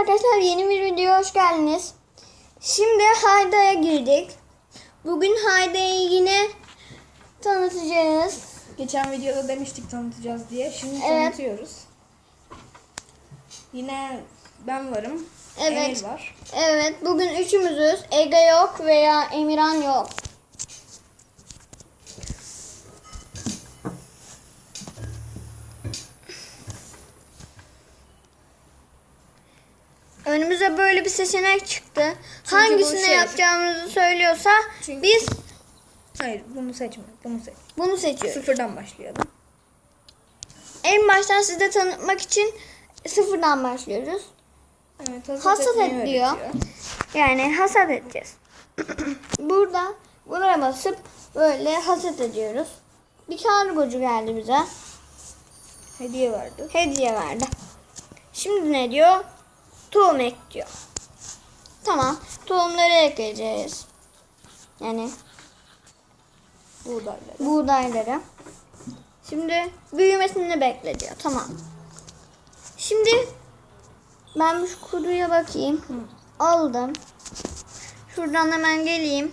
arkadaşlar yeni bir videoya hoş geldiniz. Şimdi Hayda'ya girdik. Bugün Hayda'yı yine tanıtacağız. Geçen videoda demiştik tanıtacağız diye. Şimdi Evet. tanıtıyoruz. Yine ben varım. Evet. Emir var. Evet bugün üçümüzüz. Ege yok veya Emirhan yok. Önümüze böyle bir seçenek çıktı. Çünkü Hangisini şey- yapacağımızı söylüyorsa Çünkü- biz Hayır bunu seçme. Bunu seç. bunu seçiyoruz. Sıfırdan başlayalım. En baştan size tanıtmak için sıfırdan başlıyoruz. Evet, hasat, Hasat et diyor. Yani hasat edeceğiz. Burada buraya basıp böyle hasat ediyoruz. Bir kargocu geldi bize. Hediye verdi. Hediye verdi. Şimdi ne diyor? Tohum ek diyor. Tamam. Tohumları ekleyeceğiz. Yani Buğdayları. buğdayları. Şimdi büyümesini bekle diyor. Tamam. Şimdi ben şu kuruya bakayım. Aldım. Şuradan hemen geleyim.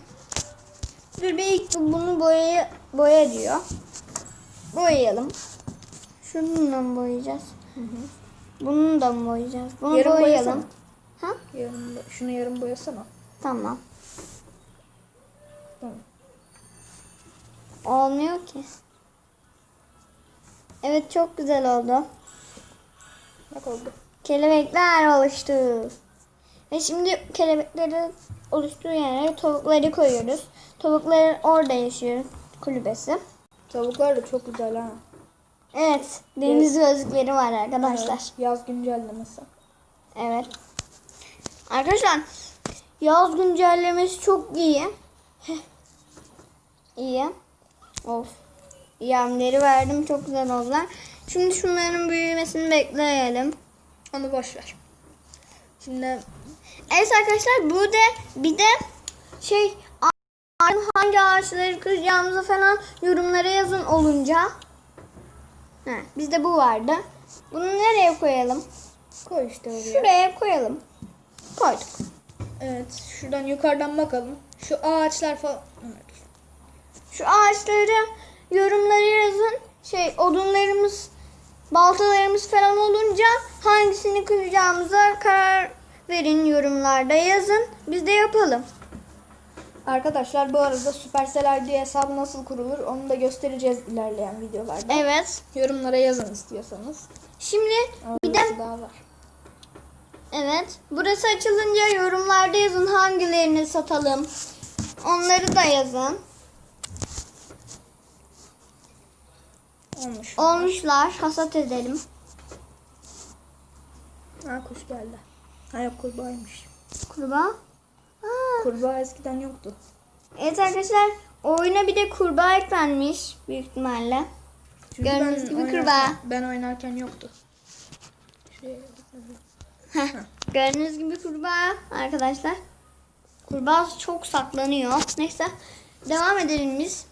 Dur bir ilk bunu boyaya boya diyor. Boyayalım. Mı boyayacağız? Bunu da mı boyayacağız? Bunu Yarım boyayalım. boyasana. Ha? Yarım, şunu yarım boyasana. Tamam. Tamam. Olmuyor ki. Evet çok güzel oldu. Bak oldu. Kelebekler oluştu. Ve şimdi kelebekleri oluştuğu yere tavukları koyuyoruz. Tavuklar orada yaşıyor kulübesi. Tavuklar da çok güzel ha. Evet, deniz gözlükleri var arkadaşlar. Evet, Yaz güncellemesi. Evet. Arkadaşlar, yaz güncellemesi çok iyi. İyi. Of. Yemleri verdim, çok güzel oldular. Şimdi şunların büyümesini bekleyelim. Onu boş ver. Şimdi Evet arkadaşlar burada bir de şey hangi ağaçları kıracağımızı falan yorumlara yazın olunca. He, bizde bu vardı. Bunu nereye koyalım? koy işte oraya. Şuraya koyalım. Koyduk. Evet. Şuradan yukarıdan bakalım. Şu ağaçlar falan. Evet. Şu ağaçları yorumlara yazın. Şey odunlarımız, baltalarımız falan olunca hangisini kıracağımıza karar verin yorumlarda yazın. Biz de yapalım. Arkadaşlar bu arada Supercell ID hesabı nasıl kurulur onu da göstereceğiz ilerleyen videolarda. Evet. Yorumlara yazın istiyorsanız. Şimdi Ama bir de daha var. Evet. Burası açılınca yorumlarda yazın hangilerini satalım. Onları da yazın. Olmuş. Olmuşlar. Hasat edelim. Ha kuş geldi. Ha yok kurbağaymış. Kurbağa. Kurbağa eskiden yoktu. Evet arkadaşlar. Oyuna bir de kurbağa eklenmiş. Büyük ihtimalle. Çünkü Gördüğünüz ben gibi oynarken- kurbağa. Ben oynarken yoktu. Şey, Heh, Gördüğünüz gibi kurbağa arkadaşlar. Kurbağa çok saklanıyor. Neyse. Devam edelim biz.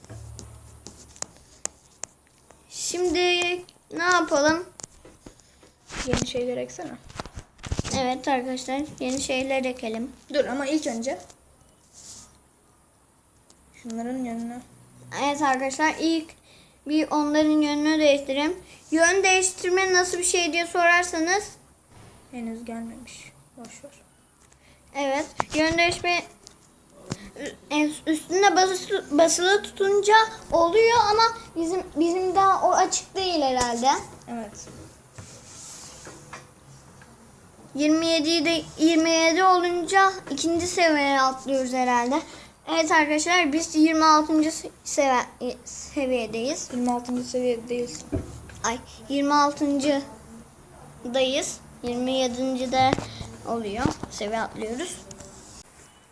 Şimdi ne yapalım? yeni şeyler eksene. Evet arkadaşlar yeni şeyler ekelim. Dur ama ilk önce şunların yanına Evet arkadaşlar ilk bir onların yönünü değiştirelim. Yön değiştirme nasıl bir şey diye sorarsanız henüz gelmemiş. Boş ver. evet yön değişme e, üstüne basılı, basılı tutunca oluyor ama bizim bizim daha o açık değil herhalde. Evet. 27'yi de 27 olunca ikinci seviyeye atlıyoruz herhalde. Evet arkadaşlar biz 26. seviye, seviyedeyiz. 26. seviyedeyiz. Ay 26. dayız. 27. de oluyor. Seviye atlıyoruz.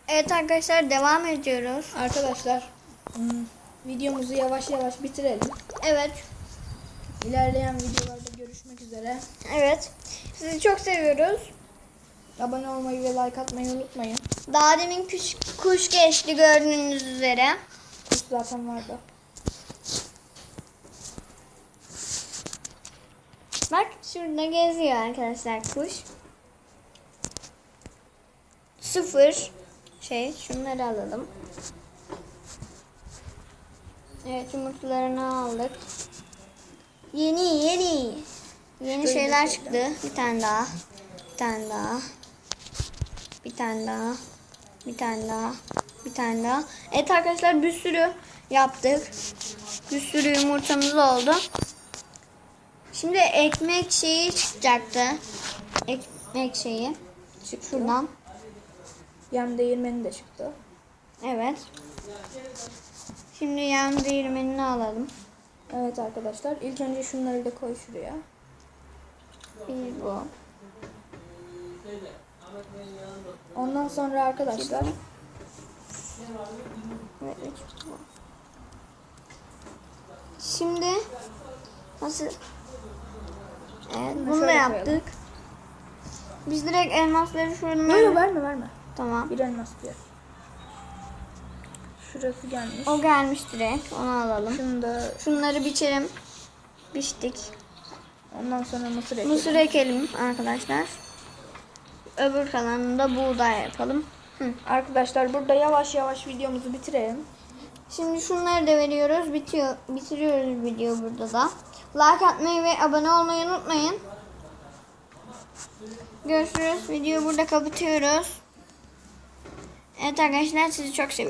Evet arkadaşlar devam ediyoruz. Arkadaşlar hmm, videomuzu yavaş yavaş bitirelim. Evet. İlerleyen videolarda görüşmek üzere. Evet. Sizi çok seviyoruz. Abone olmayı ve like atmayı unutmayın. Daha demin kuş, kuş geçti gördüğünüz üzere. Kuş zaten vardı. Bak şurada geziyor arkadaşlar kuş. sıfır şey şunları alalım. Evet yumurtalarını aldık. Yeni yeni. Yeni şeyler şöyle. çıktı. Bir tane daha. Bir tane daha. Bir tane daha. Bir tane daha. Bir tane daha. Evet arkadaşlar bir sürü yaptık. Bir sürü yumurtamız oldu. Şimdi ekmek şeyi çıkacaktı. Ekmek şeyi. Çıktı. Şuradan. Yem değirmeni de çıktı. Evet. Şimdi yağın değirmenini alalım. Evet arkadaşlar ilk önce şunları da koy şuraya. Bir bu. Ondan sonra arkadaşlar. Şimdi nasıl? Evet Bunu bunu da şöyle yaptık. koyalım. Biz direkt elmasları şuradan Yok verme verme. Tamam. Bir elmas bir. Şurası gelmiş. O gelmiş direkt. Onu alalım. Şunu da Şunları biçelim. Biçtik. ondan sonra mısır ekelim. Mısır ekelim arkadaşlar. Öbür kalanını da buğday yapalım. Hı. Arkadaşlar burada yavaş yavaş videomuzu bitirelim. Şimdi şunları da veriyoruz. Bitiyor, bitiriyoruz video burada da. Like atmayı ve abone olmayı unutmayın. Görüşürüz. Videoyu burada kapatıyoruz. Evet arkadaşlar sizi çok seviyorum.